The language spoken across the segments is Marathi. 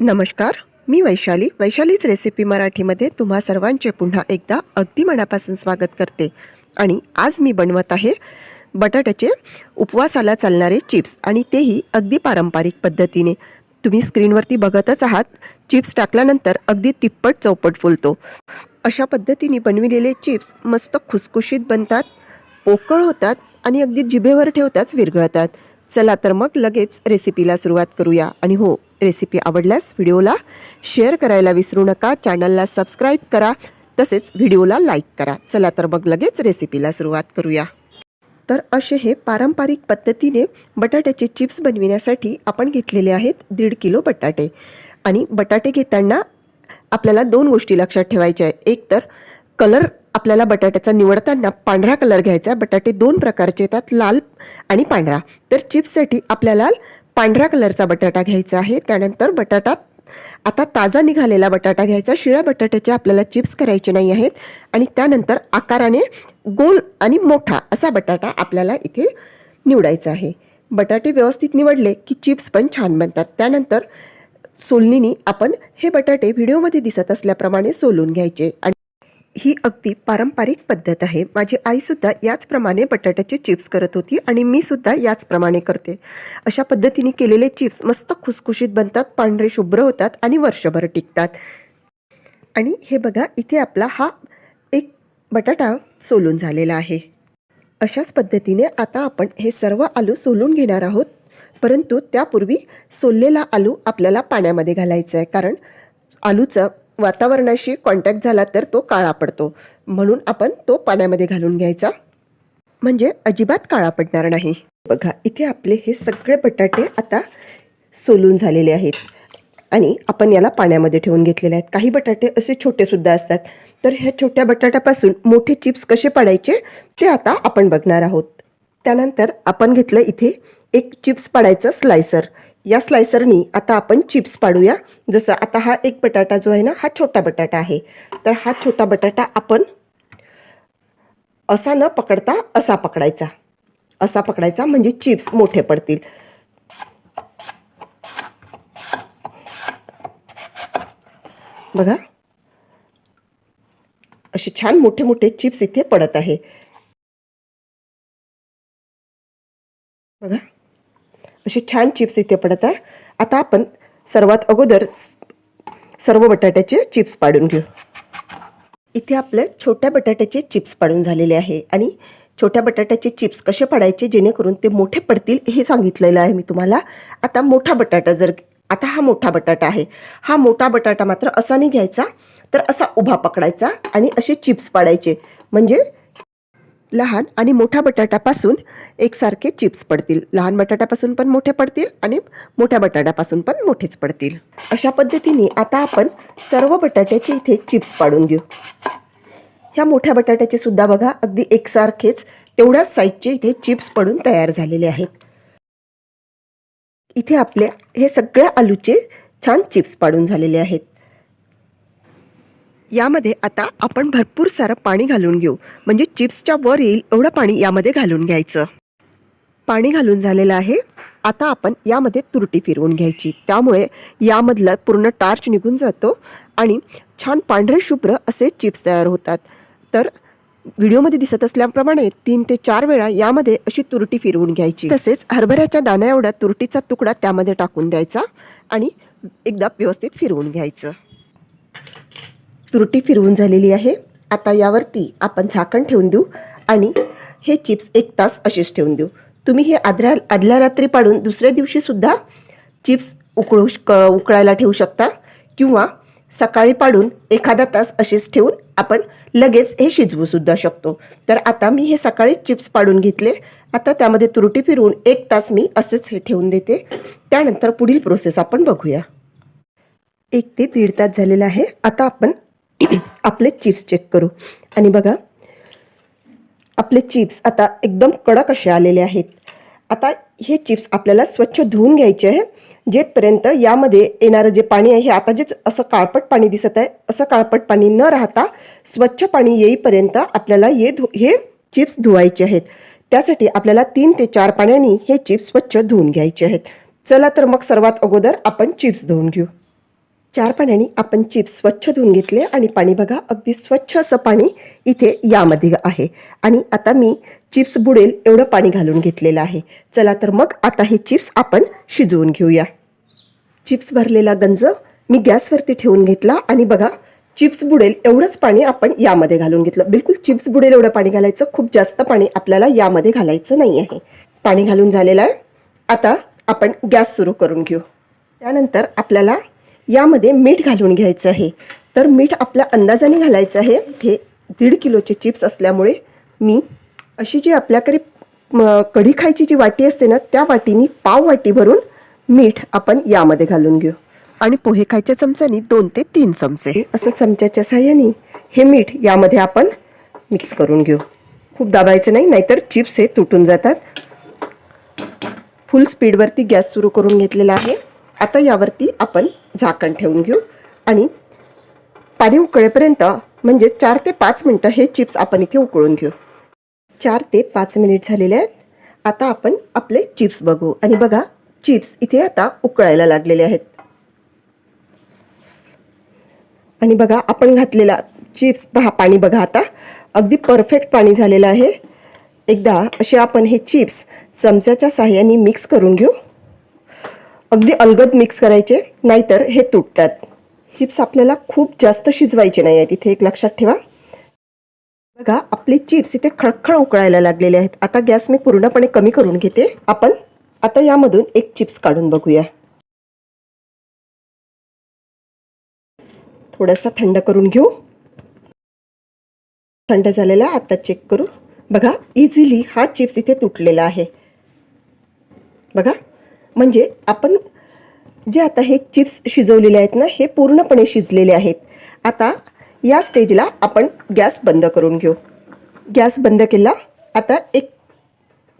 नमस्कार मी वैशाली. वैशालीच रेसिपी मराठीमध्ये तुम्हा सर्वांचे पुन्हा एकदा अगदी मनापासून स्वागत करते. आणि आज मी बनवत आहे बटाट्याचे उपवासाला चालणारे चिप्स आणि तेही अगदी पारंपरिक पद्धतीने. तुम्ही स्क्रीनवरती बघतच आहात चिप्स टाकल्यानंतर अगदी तिप्पट चौपट फुलतो. अशा पद्धतीने बनविलेले चिप्स मस्त खुसखुशीत बनतात पोकळ होतात आणि अगदी जिभेवर ठेवताच विरघळतात. चला तर मग लगेच रेसिपीला सुरुवात करूया. आणि हो रेसिपी आवडल्यास व्हिडिओला शेअर करायला विसरू नका. चॅनलला सबस्क्राईब करा. तसेच व्हिडिओला लाईक करा. चला तर मग लगेच रेसिपीला सुरुवात करूया. तर असे हे पारंपरिक पद्धतीने बटाट्याचे चिप्स बनविण्यासाठी आपण घेतलेले आहेत दीड किलो बटाटे. आणि बटाटे घेताना आपल्याला दोन गोष्टी लक्षात ठेवायच्या आहे एक तर कलर आपल्याला बटाट्याचा निवडताना पांढरा कलर घ्यायचा आहे. बटाटे दोन प्रकारचे येतात लाल आणि पांढरा. तर चिप्ससाठी आपल्याला पांढऱ्या कलरचा बटाटा घ्यायचा आहे. त्यानंतर बटाटा आता ताजा निघालेला बटाटा घ्यायचा. शिळ्या बटाट्याचे आपल्याला चिप्स करायचे नाही आहेत. आणि त्यानंतर आकाराने गोल आणि मोठा असा बटाटा आपल्याला इथे निवडायचा आहे. बटाटे व्यवस्थित निवडले की चिप्स पण छान बनतात. त्यानंतर सोलणीनी आपण हे बटाटे व्हिडिओमध्ये दिसत असल्याप्रमाणे सोलून घ्यायचे. आणि ही अगदी पारंपरिक पद्धत आहे. माझी आईसुद्धा याचप्रमाणे बटाट्याचे चिप्स करत होती आणि मी सुद्धा याचप्रमाणे करते. अशा पद्धतीने केलेले चिप्स मस्त खुसखुशीत बनतात पांढरे शुभ्र होतात आणि वर्षभर टिकतात. आणि हे बघा इथे आपला हा एक बटाटा सोलून झालेला आहे. अशाच पद्धतीने आता आपण हे सर्व आलू सोलून घेणार आहोत. परंतु त्यापूर्वी सोललेला आलू आपल्याला पाण्यामध्ये घालायचा आहे कारण आलूचं वातावरणाशी कॉन्टॅक्ट झाला तर तो काळा पडतो. म्हणून आपण तो पाण्यामध्ये घालून घ्यायचा. म्हणजे अजिबात काळा पडणार नाही. बघा इथे आपले हे सगळे बटाटे आता सोलून झालेले आहेत. आणि आपण याला पाण्यामध्ये ठेवून घेतलेले आहेत. काही बटाटे असे छोटेसुद्धा असतात. तर ह्या छोट्या बटाट्यापासून मोठे चिप्स कसे पाडायचे ते आता आपण बघणार आहोत. त्यानंतर आपण घेतलं इथे एक चिप्स पाडायचं स्लायसर या स्लायसरनी आता आपण चिप्स पाडूया. जसं आता हा एक बटाटा जो आहे ना हा छोटा बटाटा आहे. तर हा छोटा बटाटा आपण असा न पकडता असा पकडायचा. असा पकडायचा म्हणजे चिप्स मोठे पडतील. बघा. असे छान मोठे मोठे चिप्स इथे पडत आहे. बघा. असे छान चिप्स इथे पडत आहे. आता आपण सर्वात अगोदर स- सर्व बटाट्याचे चिप्स पाडून घेऊ. इथे आपले छोट्या बटाट्याचे चिप्स पाडून झालेले आहे आणि छोट्या बटाट्याचे चिप्स कसे पाडायचे जेणेकरून ते मोठे पडतील हे सांगितलेलं आहे मी तुम्हाला. आता मोठा बटाटा जर आता हा मोठा बटाटा आहे. हा मोठा बटाटा मात्र असा नाही घ्यायचा तर असा उभा पकडायचा आणि असे चिप्स पाडायचे. म्हणजे लहान आणि मोठ्या बटाट्यापासून एकसारखे चिप्स पडतील. लहान बटाट्यापासून पण मोठे पडतील आणि मोठ्या बटाट्यापासून पण मोठेच पडतील. अशा पद्धतीने आता आपण सर्व बटाट्याचे इथे चिप्स पाडून घेऊ. ह्या मोठ्या बटाट्याचे सुद्धा बघा अगदी एकसारखेच तेवढ्याच साईजचे इथे चिप्स पडून तयार झालेले आहेत. इथे आपले हे सगळ्या आलूचे छान चिप्स पाडून झालेले आहेत. यामध्ये आता आपण भरपूर सारं पाणी घालून घेऊ. म्हणजे चिप्सच्या वर येईल एवढं पाणी यामध्ये घालून घ्यायचं. पाणी घालून झालेलं आहे. आता आपण यामध्ये तुरटी फिरवून घ्यायची. त्यामुळे यामधला पूर्ण टार्च निघून जातो आणि छान पांढरे शुभ्र असे चिप्स तयार होतात. तर व्हिडिओमध्ये दिसत असल्याप्रमाणे तीन ते चार वेळा यामध्ये अशी तुरटी फिरवून घ्यायची. तसेच हरभऱ्याच्या दाण्या एवढा तुरटीचा तुकडा त्यामध्ये टाकून द्यायचा आणि एकदा व्यवस्थित फिरवून घ्यायचं. तुरटी फिरवून झालेली आहे. आता यावरती आपण झाकण ठेवून देऊ आणि हे चिप्स एक तास असेच ठेवून देऊ. तुम्ही हे आदल्या आदल्या रात्री पाडून दुसऱ्या दिवशीसुद्धा चिप्स उकळू श- क उकळायला ठेवू शकता किंवा सकाळी पाडून एखादा तास असेच ठेवून आपण लगेच हे शिजवूसुद्धा शकतो. तर आता मी हे सकाळीच चिप्स पाडून घेतले. आता त्यामध्ये तुरटी फिरवून एक तास मी असेच हे ठेवून देते. त्यानंतर पुढील प्रोसेस आपण बघूया. एक ते दीड तास झालेला आहे. आता आपण आपले चिप्स चेक करू. आणि बघा आपले चिप्स आता एकदम कडक असे आलेले आहेत. आता हे चिप्स आपल्याला स्वच्छ धुवून घ्यायचे आहे जेथपर्यंत यामध्ये येणारं जे पाणी आहे हे आता जेच असं काळपट पाणी दिसत आहे असं काळपट पाणी न राहता स्वच्छ पाणी येईपर्यंत आपल्याला ये धु हे चिप्स धुवायचे आहेत. त्यासाठी आपल्याला तीन ते चार पाण्याने हे चिप्स स्वच्छ धुवून घ्यायचे आहेत. चला तर मग सर्वात अगोदर आपण चिप्स धुवून घेऊ. चार पाण्याने आपण चिप्स स्वच्छ धुवून घेतले आणि पाणी बघा अगदी स्वच्छ असं पाणी इथे यामध्ये आहे. आणि आता मी चिप्स बुडेल एवढं पाणी घालून घेतलेलं आहे. चला तर मग आता हे चिप्स आपण शिजवून घेऊया. चिप्स भरलेला गंज मी गॅसवरती ठेवून घेतला आणि बघा चिप्स बुडेल एवढंच पाणी आपण यामध्ये घालून घेतलं. बिलकुल चिप्स बुडेल एवढं पाणी घालायचं खूप जास्त पाणी आपल्याला यामध्ये घालायचं नाही आहे. पाणी घालून झालेलं आहे. आता आपण गॅस सुरू करून घेऊ. त्यानंतर आपल्याला यामध्ये मीठ घालून घ्यायचं आहे. तर मीठ आपल्या अंदाजाने घालायचं आहे. हे दीड किलोचे चिप्स असल्यामुळे मी अशी जी आपल्याकडे कढी खायची जी वाटी असते ना त्या वाटीनी पाव वाटी भरून मीठ आपण यामध्ये घालून घेऊ. आणि पोहे खायच्या चमच्यानी दोन ते तीन चमचे. असं चमच्याच्या साह्याने हे मीठ यामध्ये आपण मिक्स करून घेऊ. खूप दाबायचं नाही नाहीतर चिप्स हे तुटून जातात. फुल स्पीडवरती गॅस सुरू करून घेतलेला आहे. आता यावरती आपण झाकण ठेवून घेऊ. आणि पाणी उकळेपर्यंत म्हणजे चार ते पाच मिनटं हे चिप्स आपण इथे उकळून घेऊ. चार ते पाच मिनिट झालेले आहेत. आता आपण आपले चिप्स बघू. आणि बघा चिप्स इथे आता उकळायला लागलेले आहेत. आणि बघा आपण घातलेला चिप्स पहा पाणी बघा आता. अगदी परफेक्ट पाणी झालेलं आहे. एकदा असे आपण हे चिप्स चमच्याच्या साह्याने मिक्स करून घेऊ. अगदी अलगद मिक्स करायचे नाहीतर हे तुटतात. चिप्स आपल्याला खूप जास्त शिजवायचे नाही आहेत. इथे एक लक्षात ठेवा. बघा आपले चिप्स इथे खळखळ उकळायला लागलेले आहेत. आता गॅस मी पूर्णपणे कमी करून घेते. आपण आता यामधून एक चिप्स काढून बघूया. थोडासा थंड करून घेऊ. थंड झालेला आहे, आता चेक करू. बघा इझिली हा चिप्स इथे तुटलेला आहे. बघा. म्हणजे आपण जे आता हे चिप्स शिजवलेले आहेत ना हे पूर्णपणे शिजलेले आहेत. आता या स्टेजला आपण गॅस बंद करून घेऊ. गॅस बंद केला आता एक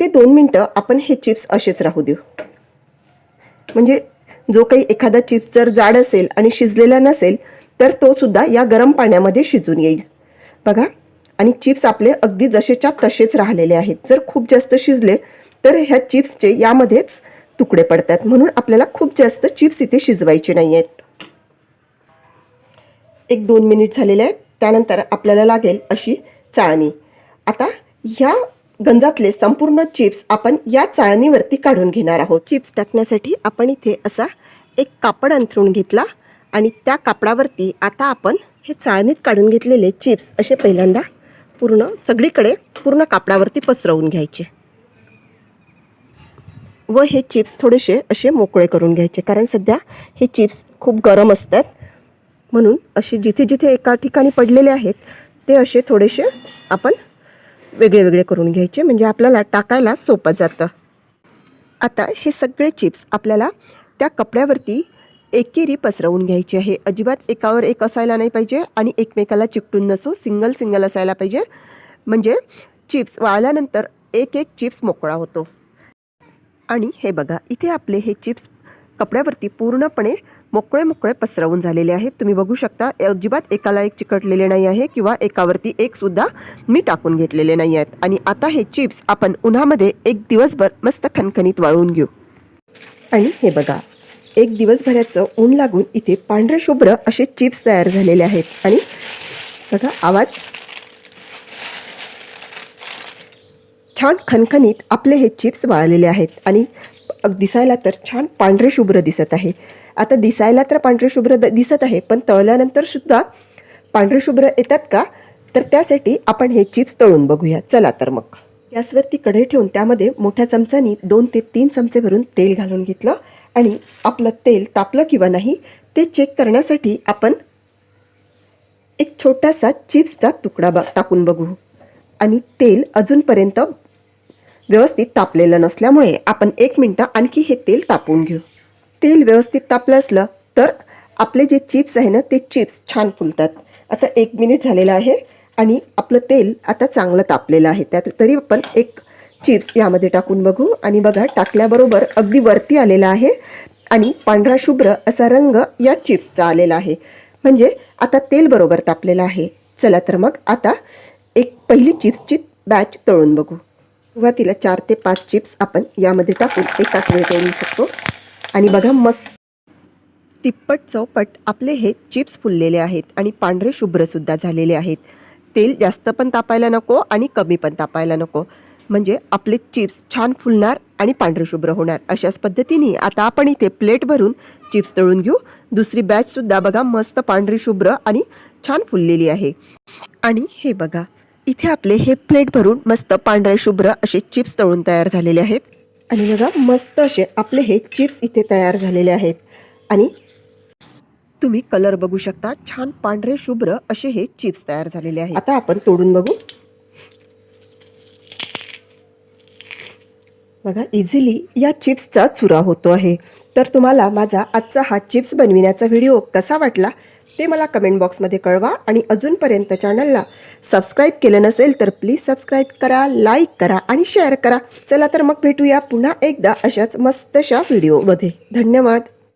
ते दोन मिनटं आपण हे चिप्स असेच राहू देऊ. म्हणजे जो काही एखादा चिप्स जर जाड असेल आणि शिजलेला नसेल तर तो सुद्धा या गरम पाण्यामध्ये शिजून येईल. बघा आणि चिप्स आपले अगदी जसेच्या तसेच राहिलेले आहेत. जर खूप जास्त शिजले तर ह्या चिप्सचे यामध्येच तुकडे पडतात. म्हणून आपल्याला खूप जास्त चिप्स इथे शिजवायचे नाही आहेत एक दोन मिनिट झालेले आहेत. त्यानंतर आपल्याला लागेल अशी चाळणी. आता ह्या गंजातले संपूर्ण चिप्स आपण या चाळणीवरती काढून घेणार आहोत. चिप्स टाकण्यासाठी आपण इथे असा एक कापड अंथरून घेतला आणि त्या कापडावरती आता आपण हे चाळणीत काढून घेतलेले चिप्स असे पहिल्यांदा पूर्ण सगळीकडे पूर्ण कापडावरती पसरवून घ्यायचे. व हे चिप्स थोडेसे असे मोकळे करून घ्यायचे. कारण सध्या हे चिप्स खूप गरम असतात. म्हणून असे जिथे जिथे एका ठिकाणी पडलेले आहेत ते असे थोडेसे आपण वेगळे वेगळे करून घ्यायचे. म्हणजे आपल्याला टाकायला सोपं जातं. आता हे सगळे चिप्स आपल्याला त्या कपड्यावरती एकेरी पसरवून घ्यायचे आहे. अजिबात एकावर एक असायला नाही पाहिजे आणि एकमेकाला चिकटून नसो. सिंगल सिंगल असायला पाहिजे. म्हणजे चिप्स वाळल्यानंतर एक एक चिप्स मोकळा होतो. आणि हे बघा इथे आपले हे चिप्स कपड्यावरती पूर्णपणे मोकळे मोकळे पसरवून झालेले आहेत. तुम्ही बघू शकता अजिबात एकाला एक चिकटलेले नाही आहे किंवा एकावरती एकसुद्धा मी टाकून घेतलेले नाही आहेत. आणि आता हे चिप्स आपण उन्हामध्ये एक दिवसभर मस्त खणखणीत वाळवून घेऊ. आणि हे बघा एक दिवसभराचं ऊन लागून इथे पांढरे शुभ्र असे चिप्स तयार झालेले आहेत. आणि बघा आवाज छान खनखनीत आपले हे चिप्स वाळलेले आहेत आणि दिसायला तर छान पांढरे शुभ्र दिसत आहे. आता दिसायला तर पांढरे शुभ्र द- दिसत आहे पण तळल्यानंतर सुद्धा पांढरे शुभ्र येतात का? तर त्यासाठी आपण हे चिप्स तळून बघूया. चला तर मग. गॅसवरती कढई ठेवून त्यामध्ये मोठ्या चमचानी दोन ते तीन चमचे भरून तेल घालून घेतलं आणि आपलं तेल तापलं किंवा नाही ते चेक करण्यासाठी आपण एक छोटासा चिप्सचा तुकडा बा टाकून बघू. आणि तेल अजूनपर्यंत व्यवस्थित तापलेलं नसल्यामुळे आपण एक मिनटं आणखी हे तेल तापवून घेऊ. तेल व्यवस्थित तापलं असलं तर आपले जे चिप्स आहे ना ते चिप्स छान फुलतात. आता एक मिनिट झालेलं आहे आणि आपलं तेल आता चांगलं तापलेलं आहे. त्यात तरी आपण एक चिप्स यामध्ये टाकून बघू. आणि बघा टाकल्याबरोबर अगदी वरती आलेला आहे आणि पांढरा शुभ्र असा रंग या चिप्सचा आलेला आहे. म्हणजे आता तेल बरोबर तापलेलं आहे. चला तर मग आता एक पहिली चिप्सची बॅच तळून बघू. सुरुवातीला चार ते पाच चिप्स आपण यामध्ये टाकून एकाच वेळ तळू शकतो. आणि बघा मस्त तिप्पट चौपट आपले हे चिप्स फुललेले आहेत आणि पांढरे शुभ्रसुद्धा झालेले आहेत. तेल जास्त पण तापायला नको आणि कमी पण तापायला नको. म्हणजे आपले चिप्स छान फुलणार आणि पांढरे शुभ्र होणार अशाच पद्धतीने आता आपण इथे प्लेट भरून चिप्स तळून घेऊ. दुसरी बॅचसुद्धा बघा मस्त पांढरी शुभ्र आणि छान फुललेली आहे. आणि हे बघा इथे आपले हे प्लेट भरून मस्त पांढरे शुभ्र असे चिप्स तळून तयार झालेले आहेत. आणि बघा मस्त असे आपले हे चिप्स इथे तयार झालेले आहेत. आणि तुम्ही कलर बघू शकता छान पांढरे शुभ्र असे हे चिप्स तयार झालेले आहेत. आता आपण तोडून बघू. बघा इझिली या चिप्सचा चुरा होतो आहे. तर तुम्हाला माझा आजचा हा चिप्स बनविण्याचा व्हिडिओ कसा वाटला ते मला कमेंट बॉक्समध्ये कळवा आणि अजूनपर्यंत चॅनलला सबस्क्राईब केलं नसेल तर प्लीज सबस्क्राईब करा लाईक करा आणि शेअर करा. चला तर मग भेटूया पुन्हा एकदा अशाच मस्तशा व्हिडिओमध्ये धन्यवाद.